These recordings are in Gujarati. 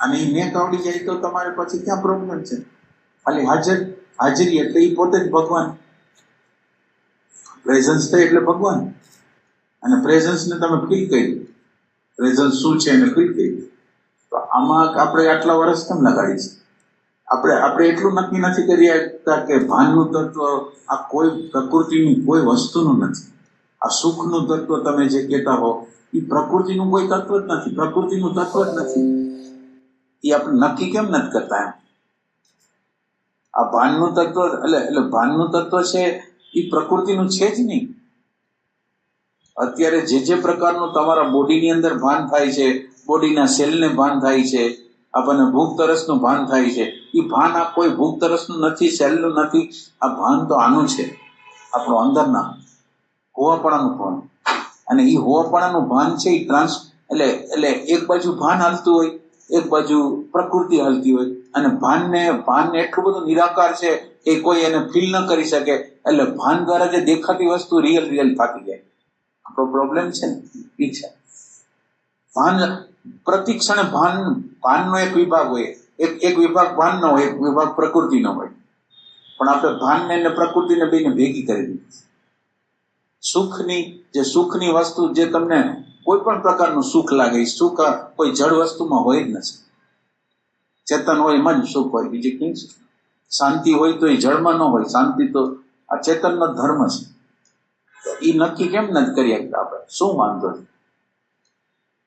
અને એ મેક આવડી જાય તો તમારે પછી ક્યાં પ્રોબ્લેમ છે? ખાલી હાજર, હાજરી એટલે એ પોતે જ ભગવાન. પ્રેઝન્સ થાય એટલે ભગવાન. અને પ્રેઝન્સને તમે ફીલ કરી પ્રેઝન્સ શું છે એને ફીલ કરી તો આમાં આપણે આટલા વર્ષ કેમ લગાડી છે? આપણે આપણે એટલું નક્કી નથી કરી શકતા કે ભાનનું તત્વ આ કોઈ પ્રકૃતિનું કોઈ વસ્તુનું નથી. આ સુખનું તત્વ તમે જે કહેતા હો એ પ્રકૃતિનું કોઈ તત્વ જ નથી. પ્રકૃતિનું તત્વ જ નથી. એ આપણે નક્કી કેમ નથી કરતા એમ? આ ભાનનું તત્વ, એટલે એટલે ભાનનું તત્વ છે, એ પ્રકૃતિનું છે જ નહીં. અત્યારે જે જે પ્રકારનું તમારા બોડીની અંદર ભાન થાય છે, બોડીના સેલને ભાન થાય છે, આપણને ભૂખ તરસનું ભાન થાય છે, એ ભાન આ કોઈ ભૂખ તરસનું નથી, સેલનું નથી, આ ભાન તો આનું છે, આપણું અંદરના હોવાપણાનું ભાન. અને એ હોવાપણાનું ભાન છે, એ ટ્રાન્સ એટલે એટલે એક બાજુ ભાન હાલતું હોય એક બાજુ પ્રકૃતિ હાલતી હોય અને ભાનને ભાનને એટલું બધું નિરાકાર છે કે કોઈ એને ફીલ ન કરી શકે. એટલે ભાન દ્વારા જે દેખાતી વસ્તુ રિયલ રિયલ થાકી જાય. આપણો પ્રોબ્લેમ છે ને? એ છે. ભાન, પ્રતિક્ષણે ભાન, ભાનનો એક વિભાગ હોય. એક એક વિભાગ ભાનનો હોય, એક વિભાગ પ્રકૃતિનો હોય. પણ આપણે ભાનને અને પ્રકૃતિને બેને ભેગી કરી દીધી. સુખની, જે સુખની વસ્તુ જે તમને કોઈ પણ પ્રકારનું સુખ લાગે. સુખ કોઈ જળ વસ્તુમાં હોય જ નથી. ચેતન હોય એમાં જ સુખ હોય. બીજી કઈ શાંતિ હોય તો એ જળમાં ન હોય. શાંતિ તો આ ચેતનનો ધર્મ છે. એ નક્કી કેમ નથી કરી શકતા આપણે? શું વાંધો છે?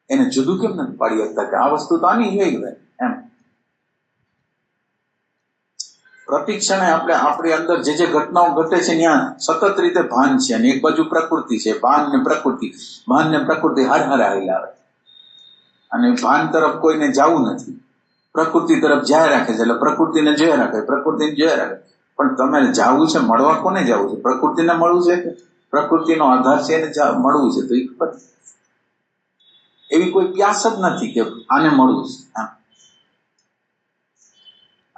એને જુદું કેમ નથી પાડી શકતા કે આ વસ્તુ તો આની હોય ગઈ એમ પ્રતિક્ષણે આપણે આપણી અંદર જે જે ઘટનાઓ ઘટે છે ત્યાં સતત રીતે ભાન છે અને એક બાજુ પ્રકૃતિ છે, ભાન ને પ્રકૃતિ. ભાન ને પ્રકૃતિ હર હર આવેલા આવે. અને ભાન તરફ કોઈને જવું નથી. પ્રકૃતિ તરફ જાય રાખે છે એટલે પ્રકૃતિને જોયા રાખે, પ્રકૃતિને જોયા રાખે. પણ તમારે જાવું છે, મળવા કોને જવું છે? પ્રકૃતિને મળવું છે કે? પ્રકૃતિનો આધાર છે એને મળવું છે તો એ એવી કોઈ પ્યાસ જ નથી કે આને મળવું છે.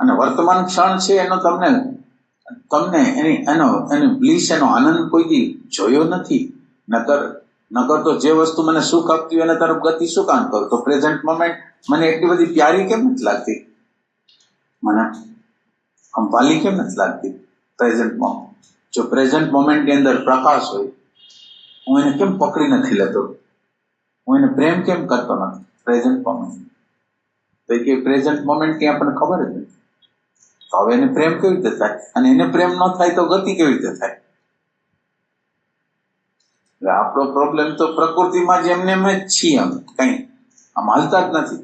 અને વર્તમાન ક્ષણ છે એનો તમને તમને એની, એનો, એની બ્લીસ એનો આનંદ કોઈ દી જોયો નથી. નકર નકર તો જે વસ્તુ મને સુખ આપતી હોય એના તરફ ગતિ શું કામ કરું? તો પ્રેઝન્ટ મોમેન્ટ મને એટલી બધી પ્યારી કેમ નથી લાગતી? મને આમ વાલી કેમ નથી લાગતી પ્રેઝન્ટ મોમેન્ટ જો પ્રેઝન્ટ મોમેન્ટની અંદર પ્રકાશ હોય, હું એને કેમ પકડી નથી લેતો? હું એને પ્રેમ કેમ કરતો નથી પ્રેઝન્ટ મોમેન્ટ તો કે પ્રેઝન્ટ મોમેન્ટ ત્યાં આપણને ખબર જ નથી. તો હવે એને પ્રેમ કેવી રીતે થાય? અને એને પ્રેમ ન થાય તો ગતિ કેવી રીતે થાય? એટલે આપણો પ્રોબ્લેમ તો પ્રકૃતિમાં જ એમને એમ જ છીએ અમે, કઈ આમ હાલતા જ નથી.